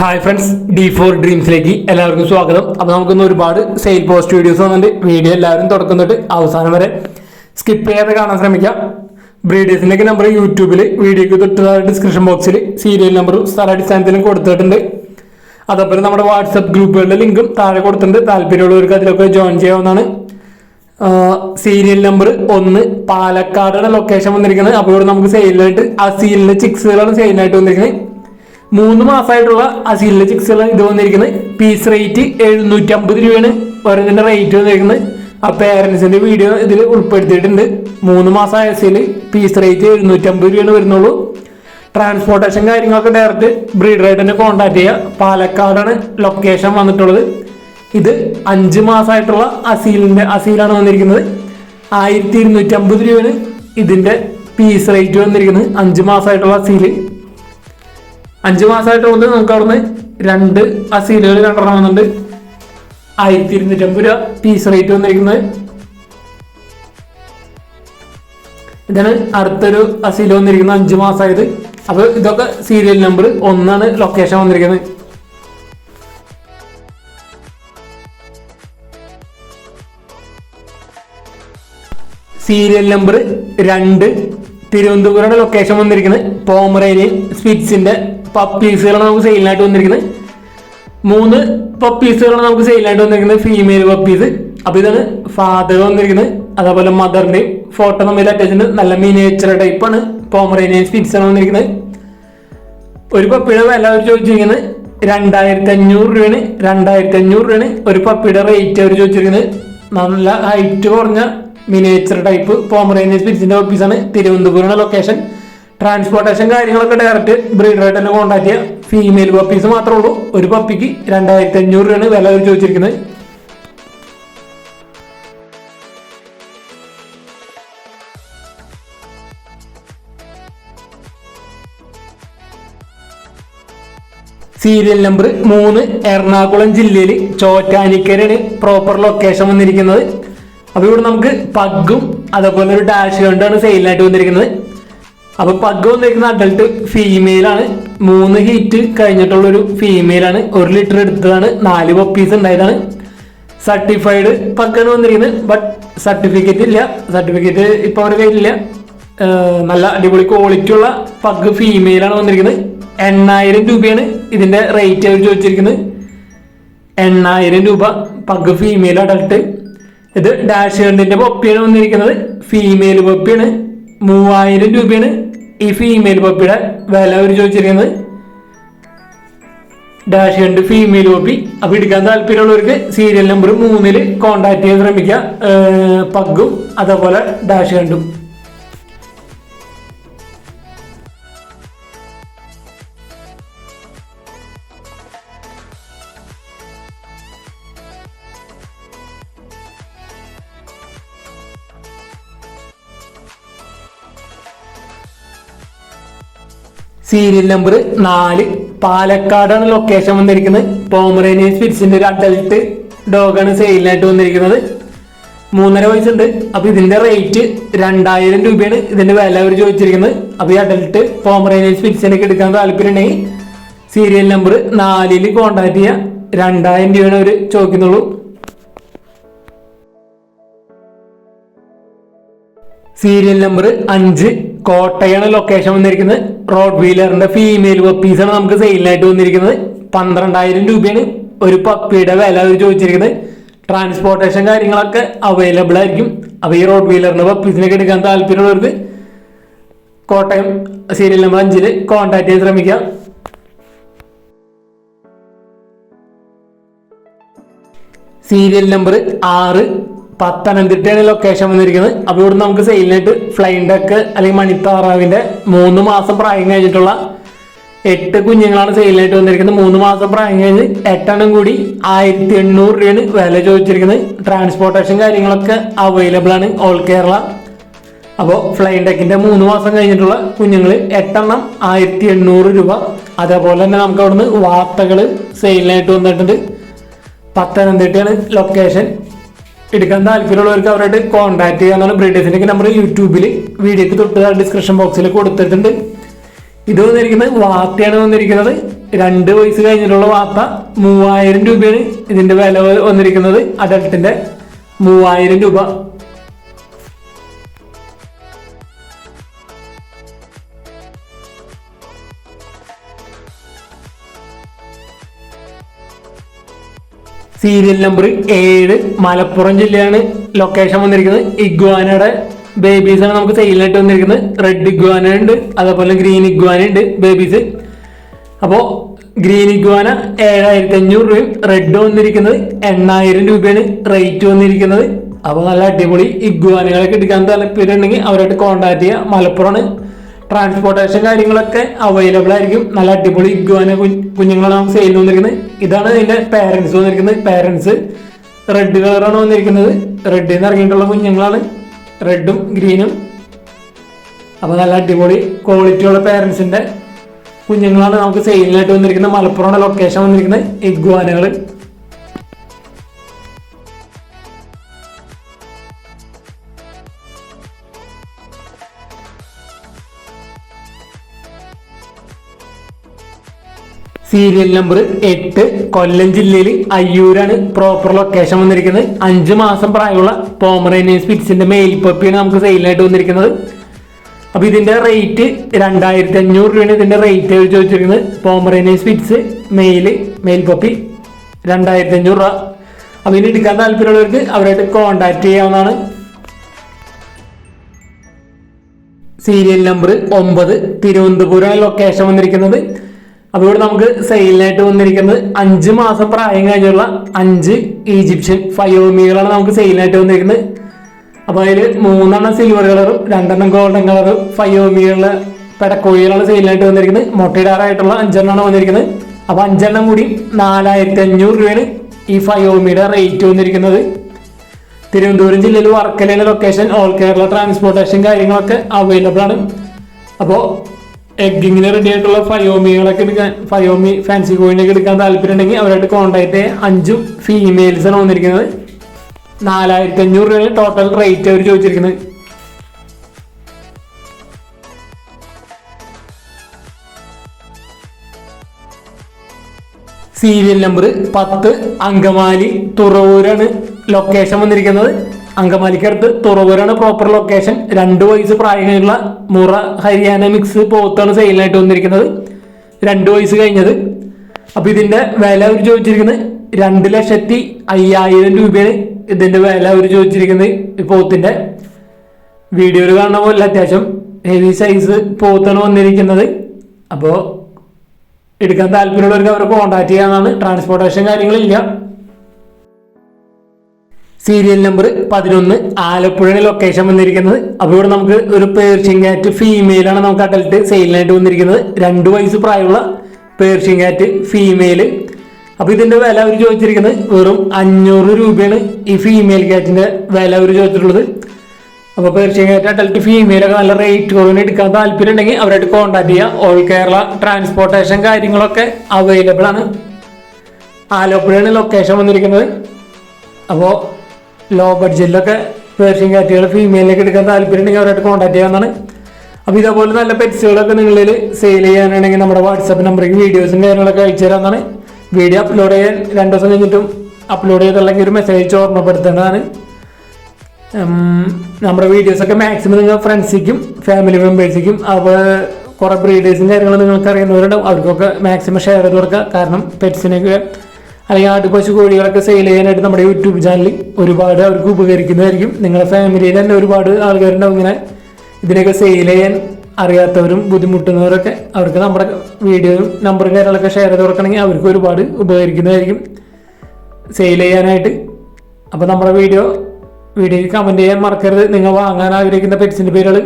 Hi friends D four ഡ്രീംസിലേക്ക് എല്ലാവർക്കും സ്വാഗതം. അപ്പോൾ നമുക്കൊന്ന് ഒരുപാട് സെയിൽ പോസ്റ്റ് വീഡിയോസ് വന്നിട്ടുണ്ട്. വീഡിയോ എല്ലാവരും തുടക്കം തൊട്ട് അവസാനം വരെ സ്കിപ്പ് ചെയ്യാതെ കാണാൻ ശ്രമിക്കാം. ബ്രീഡേഴ്സിന്റെയൊക്കെ നമ്പർ യൂട്യൂബിൽ വീഡിയോക്ക് തൊട്ട് ഡിസ്ക്രിപ്ഷൻ ബോക്സിൽ സീരിയൽ നമ്പറും സ്ഥലാടിസ്ഥാനത്തിലും കൊടുത്തിട്ടുണ്ട്. അതേപോലെ നമ്മുടെ വാട്സപ്പ് ഗ്രൂപ്പുകളുടെ ലിങ്കും താഴെ കൊടുത്തിട്ടുണ്ട്. താല്പര്യമുള്ളവർക്ക് അതിലൊക്കെ ജോയിൻ ചെയ്യാവുന്നതാണ്. സീരിയൽ നമ്പർ ഒന്ന് പാലക്കാടാണ് ലൊക്കേഷൻ വന്നിരിക്കുന്നത്. അപ്പോൾ ഇവിടെ നമുക്ക് സെയിലായിട്ട് ആ അസീലിന്റെ ചിക്സുകളാണ് സെയിലായിട്ട് വന്നിരിക്കുന്നത്. മൂന്ന് മാസമായിട്ടുള്ള അസീലിലെ ചിക്സ് ഇത് വന്നിരിക്കുന്നത്. പീസ് റേറ്റ് എഴുന്നൂറ്റി അമ്പത് രൂപയാണ് ഓരോന്നിന്റെ റേറ്റ് വന്നിരിക്കുന്നത്. ആ പേരൻസിന്റെ വീഡിയോ ഇതിൽ ഉൾപ്പെടുത്തിയിട്ടുണ്ട്. മൂന്ന് മാസം അസീൽ പീസ് റേറ്റ് എഴുന്നൂറ്റി അമ്പത് രൂപയാണ് വരുന്നുള്ളൂ. ട്രാൻസ്പോർട്ടേഷൻ കാര്യങ്ങളൊക്കെ ഡയറക്റ്റ് ബ്രീഡറായിട്ട് തന്നെ കോൺടാക്ട് ചെയ്യുക. പാലക്കാടാണ് ലൊക്കേഷൻ വന്നിട്ടുള്ളത്. ഇത് അഞ്ച് മാസമായിട്ടുള്ള അസീലിന്റെ അസീലാണ് വന്നിരിക്കുന്നത്. ആയിരത്തി ഇരുന്നൂറ്റി അമ്പത് രൂപയാണ് ഇതിന്റെ പീസ് റേറ്റ് വന്നിരിക്കുന്നത്. അഞ്ച് മാസമായിട്ടുള്ള അസീൽ അഞ്ച് കൊണ്ട് നമുക്ക് അവിടുന്ന് രണ്ട് ആ സീലുകൾ രണ്ടെണ്ണം വന്നിട്ടുണ്ട്. ആയിരത്തി ഇരുന്നൂറ്റമ്പത് രൂപ പീസ് റേറ്റ് വന്നിരിക്കുന്നത്. ഇതാണ് അടുത്തൊരു അസീൽ വന്നിരിക്കുന്നത് അഞ്ചു മാസമായത് അപ്പൊ ഇതൊക്കെ സീരിയൽ നമ്പർ ഒന്നാണ് ലൊക്കേഷൻ വന്നിരിക്കുന്നത്. സീരിയൽ നമ്പർ രണ്ട് തിരുവനന്തപുരം ലൊക്കേഷൻ വന്നിരിക്കുന്നത്. പോമറേനിയൻ സ്പിറ്റ്സിന്റെ പപ്പീസുകളാണ് നമുക്ക് സെയിലിനായിട്ട് വന്നിരിക്കുന്നത്. മൂന്ന് പപ്പീസുകളാണ് നമുക്ക് സെയിലായിട്ട് വന്നിരിക്കുന്നത്. ഫീമെയിൽ പപ്പീസ് അപ്പൊ ഇതാണ് ഫാദർ വന്നിരിക്കുന്നത്. അതേപോലെ മദറിന്റെ ഫോട്ടോ നമ്മൾ അറ്റാച്ച് നല്ല മിനിയേച്ചർ ടൈപ്പാണ് പോമറേനിയൻ സ്പിറ്റ്സ് ആണ് വന്നിരിക്കുന്നത്. ഒരു പപ്പിയുടെ വില അവർ ചോദിച്ചിരിക്കുന്നത് രണ്ടായിരത്തി അഞ്ഞൂറ് രൂപയാണ്. രണ്ടായിരത്തി അഞ്ഞൂറ് രൂപയാണ് ഒരു പപ്പിയുടെ റേറ്റ് അവർ ചോദിച്ചിരിക്കുന്നത്. നല്ല ഹൈറ്റ് കുറഞ്ഞ മിനിയേച്ചർ ടൈപ്പ് പോമറേനിയൻ സ്പിരിറ്റിന്റെ ഓഫീസാണ് തിരുവനന്തപുരം ലൊക്കേഷൻ ട്രാൻസ്പോർട്ടേഷൻ കാര്യങ്ങളൊക്കെ ഡയറക്റ്റ് ബ്രീഡറായിട്ട് തന്നെ കോൺടാക്ട് ചെയ്യുക ഫീമെയിൽ പപ്പീസ് മാത്രമേ ഉള്ളൂ. ഒരു പപ്പിക്ക് രണ്ടായിരത്തി അഞ്ഞൂറ് രൂപയാണ് വില അവർ ചോദിച്ചിരിക്കുന്നത്. സീരിയൽ നമ്പർ മൂന്ന് എറണാകുളം ജില്ലയിൽ ചോറ്റാനിക്കരയാണ് പ്രോപ്പർ ലൊക്കേഷൻ വന്നിരിക്കുന്നത്. അപ്പൊ ഇവിടെ നമുക്ക് പഗ്ഗും അതേപോലെ ഒരു ഡാഷ് കണ്ടാണ് സെയിലായിട്ട് വന്നിരിക്കുന്നത്. അപ്പൊ പഗ് വന്നിരിക്കുന്ന അഡൾട്ട് ഫീമെയിൽ ആണ്. മൂന്ന് ഹീറ്റ് കഴിഞ്ഞിട്ടുള്ള ഒരു ഫീമെയിൽ ആണ്. ഒരു ലിറ്റർ എടുത്തതാണ്. നാല് പപ്പീസ് ഉണ്ടായതാണ്. സർട്ടിഫൈഡ് പഗ്ഗാണ് വന്നിരിക്കുന്നത്. ബട്ട് സർട്ടിഫിക്കറ്റ് ഇല്ല. സർട്ടിഫിക്കറ്റ് ഇപ്പൊ അവരുടെ കയ്യിലില്ല. നല്ല അടിപൊളി ക്വാളിറ്റി ഉള്ള പഗ് ഫീമെയിൽ ആണ് വന്നിരിക്കുന്നത്. എണ്ണായിരം രൂപയാണ് ഇതിന്റെ റേറ്റ് അവർ ചോദിച്ചിരിക്കുന്നത്. എണ്ണായിരം രൂപ പഗ് ഫീമെയിൽ അഡൾട്ട് ഇത് ഡാഷ് ഹണ്ടിന്റെ പപ്പിയാണ് വന്നിരിക്കുന്നത്. ഫീമെയിൽ പപ്പിയാണ് മൂവായിരം രൂപയാണ്. ഈ ഫീമെയിൽ പപ്പിയുടെ വില അവർ ചോദിച്ചിരിക്കുന്നത് ഡാഷ് ഉണ്ട് ഫീമെയിൽ പപ്പി അപ്പൊ എടുക്കാൻ താല്പര്യമുള്ളവർക്ക് സീരിയൽ നമ്പർ മൂന്നിൽ കോണ്ടാക്ട് ചെയ്യാൻ ശ്രമിക്കുക. പഗ്ഗും അതേപോലെ ഡാഷ് ഹണ്ടും സീരിയൽ നമ്പർ നാല്. പാലക്കാടാണ് ലൊക്കേഷൻ വന്നിരിക്കുന്നത്. പോമറേനിയൻ സ്പിറ്റ്സിന്റെ ഒരു അഡൽട്ട് ഡോഗാണ് സെയിലിനായിട്ട് വന്നിരിക്കുന്നത്. മൂന്നര വയസ്സുണ്ട്. അപ്പൊ ഇതിന്റെ റേറ്റ് രണ്ടായിരം രൂപയാണ് ഇതിന്റെ വില അവർ ചോദിച്ചിരിക്കുന്നത്. അപ്പൊ ഈ അഡൽട്ട് പോമറേനിയൻ സ്പിറ്റ്സിനൊക്കെ എടുക്കാൻ താല്പര്യം ഉണ്ടെങ്കിൽ സീരിയൽ നമ്പർ നാലിൽ കോണ്ടാക്ട് ചെയ്യാം രണ്ടായിരം രൂപയാണ് അവർ ചോദിക്കുന്നുള്ളൂ. സീരിയൽ നമ്പർ അഞ്ച്. കോട്ടയാണ് ലൊക്കേഷൻ വന്നിരിക്കുന്നത്. റോഡ് വീലറിന്റെ ഫീമെയിൽ പപ്പീസാണ് നമുക്ക് സെയിലിനായിട്ട് വന്നിരിക്കുന്നത്. പന്ത്രണ്ടായിരം രൂപയാണ് ഒരു പപ്പിയുടെ വില അവർ ചോദിച്ചിരിക്കുന്നത്. ട്രാൻസ്പോർട്ടേഷൻ കാര്യങ്ങളൊക്കെ അവൈലബിൾ ആയിരിക്കും. അപ്പൊ ഈ റോഡ് വീലറിന്റെ പപ്പീസിനൊക്കെ എടുക്കാൻ താല്പര്യമുള്ളവർക്ക് കോട്ടയം സീരിയൽ നമ്പർ അഞ്ചിൽ കോൺടാക്ട് ചെയ്യാൻ ശ്രമിക്കാം സീരിയൽ നമ്പർ ആറ് പത്തനംതിട്ടയാണ് ലൊക്കേഷൻ വന്നിരിക്കുന്നത്. അപ്പോൾ ഇവിടുന്ന് നമുക്ക് സെയിലിനായിട്ട് ഫ്ലൈൻ ഡക്ക് അല്ലെങ്കിൽ മണിത്താറാവിന്റെ മൂന്ന് മാസം പ്രായം കഴിഞ്ഞിട്ടുള്ള എട്ട് കുഞ്ഞുങ്ങളാണ് സെയിലിനായിട്ട് വന്നിരിക്കുന്നത്. മൂന്ന് മാസം പ്രായം കഴിഞ്ഞ് എട്ടെണ്ണം കൂടി ആയിരത്തി എണ്ണൂറ് രൂപയാണ് വില ചോദിച്ചിരിക്കുന്നത്. ട്രാൻസ്പോർട്ടേഷൻ കാര്യങ്ങളൊക്കെ അവൈലബിൾ ആണ് ഓൾ കേരള അപ്പോൾ ഫ്ലൈൻ ഡെക്കിന്റെ മൂന്ന് മാസം കഴിഞ്ഞിട്ടുള്ള കുഞ്ഞുങ്ങൾ എട്ടെണ്ണം ആയിരത്തി എണ്ണൂറ് രൂപ. അതേപോലെ തന്നെ നമുക്ക് അവിടുന്ന് വാർത്തകൾ സെയിലിനായിട്ട് വന്നിട്ടുണ്ട്. പത്തനംതിട്ടയാണ് ലൊക്കേഷൻ എടുക്കാൻ താല്പര്യമുള്ളവർക്ക് അവരുടെ കോൺടാക്ട് ചെയ്യാന്നാണ് ബ്രീഡേഴ്സിന്റെ നമ്പർ യൂട്യൂബിൽ വീഡിയോക്ക് തൊട്ട് ഡിസ്ക്രിപ്ഷൻ ബോക്സിൽ കൊടുത്തിട്ടുണ്ട്. ഇത് വന്നിരിക്കുന്നത് വാർത്തയാണ് വന്നിരിക്കുന്നത്. രണ്ട് വയസ്സ് കഴിഞ്ഞിട്ടുള്ള വാർത്ത മൂവായിരം രൂപയാണ് ഇതിന്റെ വില വന്നിരിക്കുന്നത്. അഡൾട്ടിന്റെ മൂവായിരം രൂപ. സീരിയൽ നമ്പർ ഏഴ് മലപ്പുറം ജില്ലയാണ് ലൊക്കേഷൻ വന്നിരിക്കുന്നത്. ഇഗ്വാനയുടെ ബേബീസ് ആണ് നമുക്ക് സെയിലായിട്ട് വന്നിരിക്കുന്നത്. റെഡ് ഇഗ്വാന ഉണ്ട് അതേപോലെ ഗ്രീൻ ഇഗ്വാന ഉണ്ട് ബേബീസ് അപ്പോൾ ഗ്രീൻ ഇഗ്വാന ഏഴായിരത്തി അഞ്ഞൂറ് രൂപയും റെഡ് വന്നിരിക്കുന്നത് എണ്ണായിരം രൂപയാണ് റേറ്റ് വന്നിരിക്കുന്നത്. അപ്പോൾ നല്ല അടിപൊളി ഇഗ്വാനകളൊക്കെ എടുക്കാൻ താല്പര്യം ഉണ്ടെങ്കിൽ അവരായിട്ട് കോൺടാക്ട് ചെയ്യുക മലപ്പുറമാണ്. ട്രാൻസ്പോർട്ടേഷൻ കാര്യങ്ങളൊക്കെ അവൈലബിൾ ആയിരിക്കും. നല്ല അടിപൊളി ഇഗ്വാന കുഞ്ഞുങ്ങളാണ് സെയിൽ വന്നിരിക്കുന്നത്. ഇതാണ് ഇതിന്റെ പാരൻസ് വന്നിരിക്കുന്നത്. പാരൻസ് റെഡ് കളറാണ് വന്നിരിക്കുന്നത്. റെഡ് നിന്ന് ഇറങ്ങിയിട്ടുള്ള കുഞ്ഞുങ്ങളാണ്. റെഡും ഗ്രീനും അപ്പോൾ നല്ല അടിപൊളി ക്വാളിറ്റിയുള്ള പാരന്റ്സിന്റെ കുഞ്ഞുങ്ങളാണ് നമുക്ക് സെയിലിനായിട്ട് വന്നിരിക്കുന്നത്. മലപ്പുറം ലൊക്കേഷൻ വന്നിരിക്കുന്നത്. ഇഗ്വാനകൾ സീരിയൽ നമ്പർ എട്ട് കൊല്ലം ജില്ലയിൽ അയ്യൂരാണ് പ്രോപ്പർ ലൊക്കേഷൻ വന്നിരിക്കുന്നത്. അഞ്ച് മാസം പ്രായമുള്ള പോമറേനിയൻ സ്പിറ്റ്സിന്റെ മെയിൽ പപ്പിയാണ് നമുക്ക് സെയിലായിട്ട് വന്നിരിക്കുന്നത്. അപ്പൊ ഇതിന്റെ റേറ്റ് രണ്ടായിരത്തി അഞ്ഞൂറ് രൂപയാണ് ഇതിന്റെ റേറ്റ് ചോദിച്ചിരിക്കുന്നത്. Pomeranian Spitz male male puppy രണ്ടായിരത്തി അഞ്ഞൂറ് രൂപ. അപ്പൊ ഇനി എടുക്കാൻ താല്പര്യമുള്ളവർക്ക് അവരായിട്ട് കോണ്ടാക്ട് ചെയ്യാവുന്നതാണ്. സീരിയൽ നമ്പർ ഒമ്പത് തിരുവനന്തപുരം ലൊക്കേഷൻ വന്നിരിക്കുന്നത്. അപ്പോൾ ഇവിടെ നമുക്ക് സെയിലിനായിട്ട് വന്നിരിക്കുന്നത് അഞ്ച് മാസം പ്രായം കഴിഞ്ഞുള്ള അഞ്ച് ഈജിപ്ഷ്യൻ ഫയോമികളാണ് നമുക്ക് സെയിലിനായിട്ട് വന്നിരിക്കുന്നത്. അപ്പോൾ അതിൽ മൂന്നെണ്ണം സിൽവർ കളറും രണ്ടെണ്ണം ഗോൾഡൻ കളറും ഫയോമികളുടെ പെടക്കോഴികളാണ് സെയിലിനായിട്ട് വന്നിരിക്കുന്നത്. മുട്ടയിടാറായിട്ടുള്ള അഞ്ചെണ്ണമാണ് വന്നിരിക്കുന്നത്. അപ്പോൾ അഞ്ചെണ്ണം കൂടി നാലായിരത്തി അഞ്ഞൂറ് രൂപയാണ് ഈ ഫയോമിയുടെ റേറ്റ് വന്നിരിക്കുന്നത്. തിരുവനന്തപുരം ജില്ലയിൽ വർക്കലയിലെ ലൊക്കേഷൻ ഓൾ കേരള ട്രാൻസ്പോർട്ടേഷൻ കാര്യങ്ങളൊക്കെ അവൈലബിൾ ആണ്. അപ്പോൾ എഗ്ഗിങ്ങിന് റെഡി ആയിട്ടുള്ള ഫയോമികളൊക്കെ എടുക്കാൻ ഫയോമി ഫാൻസി കോയിനൊക്കെ എടുക്കാൻ താല്പര്യം ഉണ്ടെങ്കിൽ അവരായിട്ട് കോൺടാക്ട് ഫീമെയിൽസ് ആണ് വന്നിരിക്കുന്നത്. നാലായിരത്തി അഞ്ഞൂറ് രൂപയാണ് ടോട്ടൽ റേറ്റ് അവർ ചോദിച്ചിരിക്കുന്നത്. സീരിയൽ നമ്പർ പത്ത് അങ്കമാലി തുറവൂരാണ് ലൊക്കേഷൻ വന്നിരിക്കുന്നത്. അങ്കമാലിക്കടുത്ത് തുറവൂരാണ് പ്രോപ്പർ ലൊക്കേഷൻ രണ്ട് വയസ്സ് പ്രായമുള്ള മുറ ഹരിയാന മിക്സ് പോത്താണ് സെയിലായിട്ട് വന്നിരിക്കുന്നത്. രണ്ട് വയസ്സ് കഴിഞ്ഞത്. അപ്പൊ ഇതിന്റെ വില അവർ ചോദിച്ചിരിക്കുന്നത് രണ്ട് ലക്ഷത്തി അയ്യായിരം രൂപയാണ് ഇതിന്റെ വില അവർ ചോദിച്ചിരിക്കുന്നത് പോത്തിന്റെ. വീഡിയോയിൽ കാണുന്ന പോലെ അത്യാവശ്യം ഹെവി സൈസ് പോത്താണ് വന്നിരിക്കുന്നത്. അപ്പോൾ എടുക്കാൻ താല്പര്യമുള്ളവർക്ക് അവരെ കോൺടാക്ട് ചെയ്യാനാണ് ട്രാൻസ്പോർട്ടേഷൻ കാര്യങ്ങളില്ല. സീരിയൽ നമ്പർ പതിനൊന്ന് ആലപ്പുഴയാണ് ലൊക്കേഷൻ വന്നിരിക്കുന്നത്. അപ്പോൾ ഇവിടെ നമുക്ക് ഒരു പേർഷ്യൻ കാറ്റ് ഫീമെയിലാണ് നമുക്ക് അഡൽട്ട് സെയിലിനായിട്ട് വന്നിരിക്കുന്നത്. രണ്ട് വയസ്സ് പ്രായമുള്ള പേർഷ്യൻ കാറ്റ് ഫീമെയിൽ അപ്പോൾ ഇതിന്റെ വില അവർ ചോദിച്ചിരിക്കുന്നത് വെറും അഞ്ഞൂറ് രൂപയാണ് ഈ ഫീമെയിൽ കാറ്റിന്റെ വില അവർ ചോദിച്ചിട്ടുള്ളത്. അപ്പോൾ പേർഷ്യൻ കാറ്റ് അഡൽട്ട് ഫീമെയിലൊക്കെ നല്ല റേറ്റ് കുറവിന് എടുക്കാൻ താല്പര്യം ഉണ്ടെങ്കിൽ അവരായിട്ട് കോൺടാക്ട് ചെയ്യുക ഓൾ കേരള ട്രാൻസ്പോർട്ടേഷൻ കാര്യങ്ങളൊക്കെ അവൈലബിൾ ആണ്. ആലപ്പുഴയാണ് ലൊക്കേഷൻ വന്നിരിക്കുന്നത്. അപ്പോൾ ലോ ബഡ്ജറ്റിലൊക്കെ പേർഷ്യൻ കാറ്റുകൾ ഫീമെയിലേക്ക് എടുക്കാൻ താല്പര്യം ഉണ്ടെങ്കിൽ അവരായിട്ട് കോൺടാക്ട് ചെയ്യാവുന്നതാണ്. അപ്പോൾ ഇതേപോലെ നല്ല പെറ്റ്സുകളൊക്കെ നിങ്ങളിൽ സെയിൽ ചെയ്യാനാണെങ്കിൽ നമ്മുടെ വാട്സാപ്പ് നമ്പറിൽ വീഡിയോസും കാര്യങ്ങളൊക്കെ അയച്ചു തരാമെന്നാണ് വീഡിയോ അപ്ലോഡ് ചെയ്യാൻ രണ്ട് ദിവസം കഴിഞ്ഞിട്ടും അപ്ലോഡ് ചെയ്തിട്ടുണ്ടെങ്കിൽ ഒരു മെസ്സേജ് ഓർമ്മപ്പെടുത്തേണ്ടതാണ്. നമ്മുടെ വീഡിയോസൊക്കെ മാക്സിമം നിങ്ങൾ ഫ്രണ്ട്സിക്കും ഫാമിലി മെമ്പേഴ്സിക്കും അപ്പോൾ കുറേ ബ്രീഡേഴ്സും കാര്യങ്ങളും നിങ്ങൾക്ക് അറിയുന്നവരുണ്ടാവും. അവർക്കൊക്കെ മാക്സിമം ഷെയർ ചെയ്ത് കൊടുക്കുക. കാരണം പെറ്റ്സിനൊക്കെ അല്ലെങ്കിൽ ആട് പശു കോഴികളൊക്കെ സെയിൽ ചെയ്യാനായിട്ട് നമ്മുടെ യൂട്യൂബ് ചാനലിൽ ഒരുപാട് അവർക്ക് ഉപകരിക്കുന്നതായിരിക്കും. നിങ്ങളുടെ ഫാമിലിയിൽ തന്നെ ഒരുപാട് ആൾക്കാരുണ്ടാവും ഇങ്ങനെ ഇതിനൊക്കെ സെയിൽ ചെയ്യാൻ അറിയാത്തവരും ബുദ്ധിമുട്ടുന്നവരൊക്കെ അവർക്ക് നമ്മുടെ വീഡിയോയും നമ്പറും കാര്യങ്ങളൊക്കെ ഷെയർ ചെയ്ത് കൊടുക്കണമെങ്കിൽ അവർക്ക് ഒരുപാട് ഉപകരിക്കുന്നതായിരിക്കും. സെയിൽ ചെയ്യാനായിട്ട്. അപ്പോൾ നമ്മുടെ വീഡിയോ വീഡിയോയിൽ കമന്റ് ചെയ്യാൻ മറക്കരുത്. നിങ്ങൾ വാങ്ങാൻ ആഗ്രഹിക്കുന്ന പെറ്റ്സിന്റെ പേരുകൾ